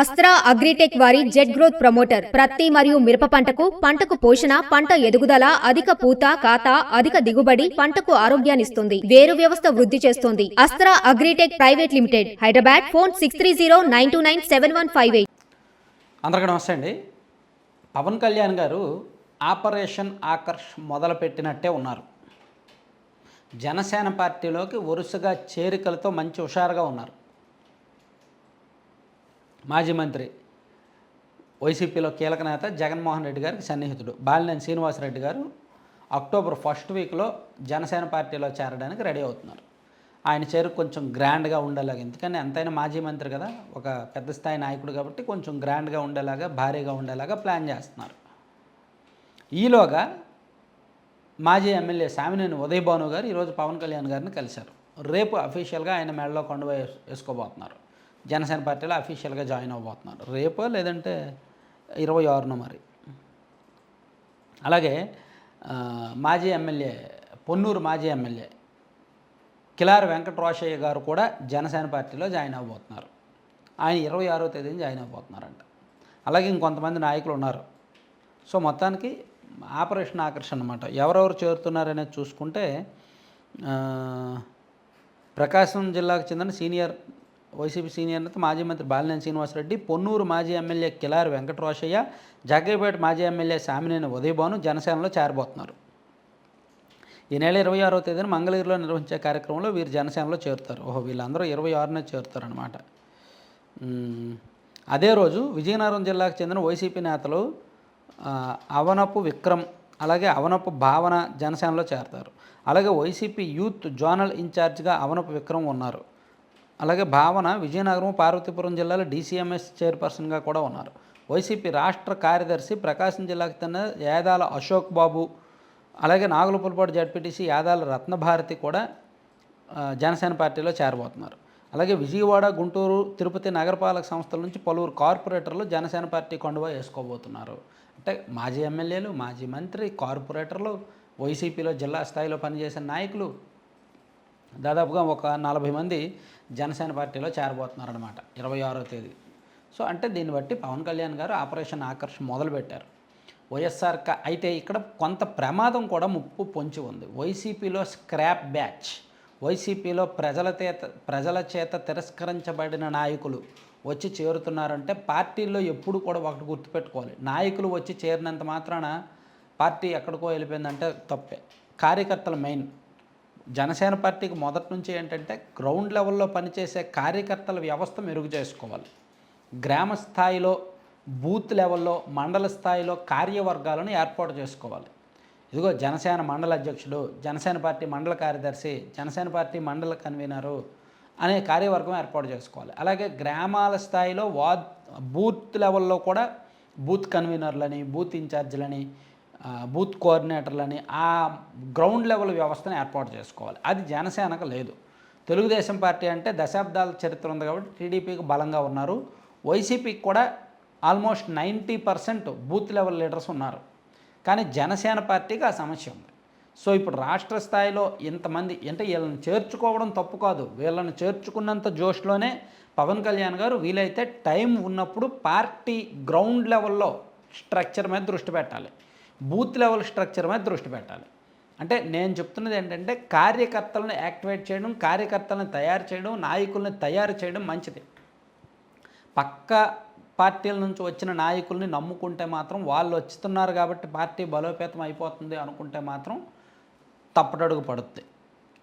Astra Agritech వారి jet growth promoter ప్రత్తి మరియు మిరప పంటకు పంటకు పోషణ పంట ఎదుగుదల అధిక పూత కాత అధిక దిగుబడి పంటకు ఆరోగ్యాన్నిస్తుంది వేరు వ్యవస్థ వృద్ధి చేస్తుంది. Astra Agritech private limited Hyderabad phone six three zero nine two nine seven one five eight. అందరికీ నమస్తే అండి. పవన్ కళ్యాణ్ గారు ఆపరేషన్ ఆకర్ష్ మొదలుపెట్టినట్టే ఉన్నారు. జనసేన పార్టీలోకి వరుసగా చేరికలతో మంచి హుషారుగా ఉన్నారు. మాజీ మంత్రి వైసీపీలో కీలక నేత జగన్మోహన్ రెడ్డి గారికి సన్నిహితుడు. బాలినేని శ్రీనివాసరెడ్డి గారు అక్టోబర్ ఫస్ట్ వీక్లో జనసేన పార్టీలో చేరడానికి రెడీ అవుతున్నారు. ఆయన చేరు కొంచెం గ్రాండ్గా ఉండేలాగా ఎందుకని ఎంతైనా మాజీ మంత్రి కదా ఒక పెద్ద స్థాయి నాయకుడు కాబట్టి కొంచెం గ్రాండ్గా ఉండేలాగా భారీగా ఉండేలాగా ప్లాన్ చేస్తున్నారు. ఈలోగా మాజీ ఎమ్మెల్యే సామినేని ఉదయ్ భాను గారు ఈరోజు పవన్ కళ్యాణ్ గారిని కలిశారు. రేపు అఫీషియల్గా ఆయన మెడలో కొండ వేసుకోబోతున్నారు. జనసేన పార్టీలో అఫీషియల్గా జాయిన్ అవ్వబోతున్నారు. రేపో లేదంటే ఇరవై ఆరున మరి. అలాగే మాజీ ఎమ్మెల్యే పొన్నూరు మాజీ ఎమ్మెల్యే కిలారి వెంకటరోషయ్య గారు కూడా జనసేన పార్టీలో జాయిన్ అవ్వబోతున్నారు. ఆయన ఇరవై ఆరో తేదీని జాయిన్ అవ్వబోతున్నారంట. అలాగే ఇంకొంతమంది నాయకులు ఉన్నారు. సో మొత్తానికి ఆపరేషన్ ఆకర్షణ అనమాట ఎవరెవరు చేరుతున్నారనేది చూసుకుంటే ప్రకాశం జిల్లాకు చెందిన సీనియర్ వైసీపీ సీనియర్ నేత మాజీ మంత్రి బాలినేని శ్రీనివాసరెడ్డి పొన్నూరు మాజీ ఎమ్మెల్యే కిలారి వెంకటరోషయ్య జగ్గైపేట మాజీ ఎమ్మెల్యే సామినేని ఉదయభాను జనసేనలో చేరబోతున్నారు. ఈ నెల ఇరవై ఆరో తేదీన మంగళగిరిలో నిర్వహించే కార్యక్రమంలో వీరు జనసేనలో చేరుతారు. ఓహో వీళ్ళందరూ ఇరవై ఆరునే చేరుతారనమాట అదే రోజు విజయనగరం జిల్లాకు చెందిన వైసీపీ నేతలు అవనపు విక్రమ్ అలాగే అవనపు భావన జనసేనలో చేరతారు. అలాగే వైసీపీ యూత్ జోనల్ ఇన్ఛార్జ్గా అవనపు విక్రమ్ ఉన్నారు. అలాగే భావన విజయనగరం పార్వతీపురం జిల్లాలో డీసీఎంఎస్ చైర్పర్సన్గా కూడా ఉన్నారు. వైసీపీ రాష్ట్ర కార్యదర్శి ప్రకాశం జిల్లాకు చెందిన యాదాల అశోక్ బాబు అలాగే నాగులపులపాడు జడ్పీటీసీ యాదాల రత్నభారతి కూడా జనసేన పార్టీలో చేరబోతున్నారు. అలాగే విజయవాడ గుంటూరు తిరుపతి నగరపాలక సంస్థల నుంచి పలువురు కార్పొరేటర్లు జనసేన పార్టీ కొండవ వేసుకోబోతున్నారు. అంటే మాజీ ఎమ్మెల్యేలు మాజీ మంత్రి కార్పొరేటర్లు వైసీపీలో జిల్లా స్థాయిలో పనిచేసిన నాయకులు దాదాపుగా ఒక నలభై మంది జనసేన పార్టీలో చేరబోతున్నారనమాట ఇరవై ఆరో తేదీ. సో అంటే దీన్ని బట్టి పవన్ కళ్యాణ్ గారు ఆపరేషన్ ఆకర్ష్ మొదలుపెట్టారు. వైఎస్ఆర్ అయితే ఇక్కడ కొంత ప్రమాదం కూడా ముప్పు పొంచి ఉంది. వైసీపీలో స్క్రాప్ బ్యాచ్ వైసీపీలో ప్రజల చేత ప్రజల చేత తిరస్కరించబడిన నాయకులు వచ్చి చేరుతున్నారంటే పార్టీల్లో ఎప్పుడు కూడా ఒకటి గుర్తుపెట్టుకోవాలి. నాయకులు వచ్చి చేరినంత మాత్రాన పార్టీ ఎక్కడికో వెళ్ళిపోయిందంటే తప్పే. కార్యకర్తలు మెయిన్. జనసేన పార్టీకి మొదటి నుంచి ఏంటంటే గ్రౌండ్ లెవెల్లో పనిచేసే కార్యకర్తల వ్యవస్థ మెరుగు చేసుకోవాలి. గ్రామ స్థాయిలో బూత్ లెవెల్లో మండల స్థాయిలో కార్యవర్గాలను ఏర్పాటు చేసుకోవాలి. ఇదిగో జనసేన మండల అధ్యక్షుడు జనసేన పార్టీ మండల కార్యదర్శి జనసేన పార్టీ మండల కన్వీనరు అనే కార్యవర్గం ఏర్పాటు చేసుకోవాలి. అలాగే గ్రామాల స్థాయిలో వా బూత్ లెవెల్లో కూడా బూత్ కన్వీనర్లని బూత్ ఇన్ఛార్జీలని బూత్ కోఆర్డినేటర్లని ఆ గ్రౌండ్ లెవెల్ వ్యవస్థను ఏర్పాటు చేసుకోవాలి. అది జనసేనకు లేదు. తెలుగుదేశం పార్టీ అంటే దశాబ్దాల చరిత్ర ఉంది కాబట్టి టీడీపీకి బలంగా ఉన్నారు. వైసీపీకి కూడా almost ninety percent booth level leaders ఉన్నారు. కానీ జనసేన పార్టీకి ఆ సమస్య ఉంది. సో ఇప్పుడు రాష్ట్ర స్థాయిలో ఇంతమంది అంటే వీళ్ళని చేర్చుకోవడం తప్పు కాదు. వీళ్ళని చేర్చుకున్నంత జోష్లోనే పవన్ కళ్యాణ్ గారు వీలైతే టైం ఉన్నప్పుడు పార్టీ గ్రౌండ్ లెవెల్లో స్ట్రక్చర్ మీద దృష్టి పెట్టాలి. బూత్ లెవెల్ స్ట్రక్చర్ మీద దృష్టి పెట్టాలి. అంటే నేను చెప్తున్నది ఏంటంటే కార్యకర్తలను యాక్టివేట్ చేయడం కార్యకర్తలను తయారు చేయడం నాయకుల్ని తయారు చేయడం మంచిది. పక్క పార్టీల నుంచి వచ్చిన నాయకుల్ని నమ్ముకుంటే మాత్రం వాళ్ళు వచ్చుతున్నారు కాబట్టి పార్టీ బలోపేతం అయిపోతుంది అనుకుంటే మాత్రం తప్పటడుగు పడుతుంది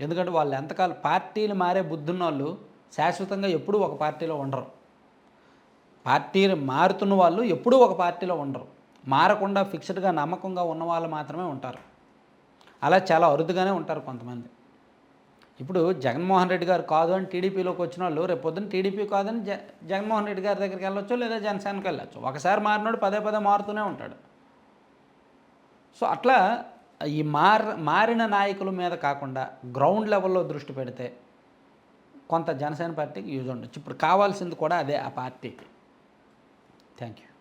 ఎందుకంటే వాళ్ళు ఎంతకాలం పార్టీలు మారే బుద్ధున్న వాళ్ళు శాశ్వతంగా ఎప్పుడూ ఒక పార్టీలో ఉండరు. పార్టీలు మారుతున్న వాళ్ళు ఎప్పుడూ ఒక పార్టీలో ఉండరు. మారకుండా ఫిక్స్డ్గా నమ్మకంగా ఉన్న వాళ్ళు మాత్రమే ఉంటారు. అలా చాలా అరుదుగానే ఉంటారు కొంతమంది. ఇప్పుడు జగన్మోహన్ రెడ్డి గారు కాదు అని టీడీపీలోకి వచ్చిన వాళ్ళు రేపు పొద్దున్న టీడీపీ కాదని జ జగన్మోహన్ రెడ్డి గారి దగ్గరికి వెళ్ళొచ్చు లేదా జనసేనకి వెళ్ళొచ్చు. ఒకసారి మారినాడు పదే పదే మారుతూనే ఉంటాడు. సో అట్లా ఈ మార్ మారిన నాయకుల మీద కాకుండా గ్రౌండ్ లెవెల్లో దృష్టి పెడితే కొంత జనసేన పార్టీకి యూజ్ ఉండొచ్చు. ఇప్పుడు కావాల్సింది కూడా అదే ఆ పార్టీకి. Thank you.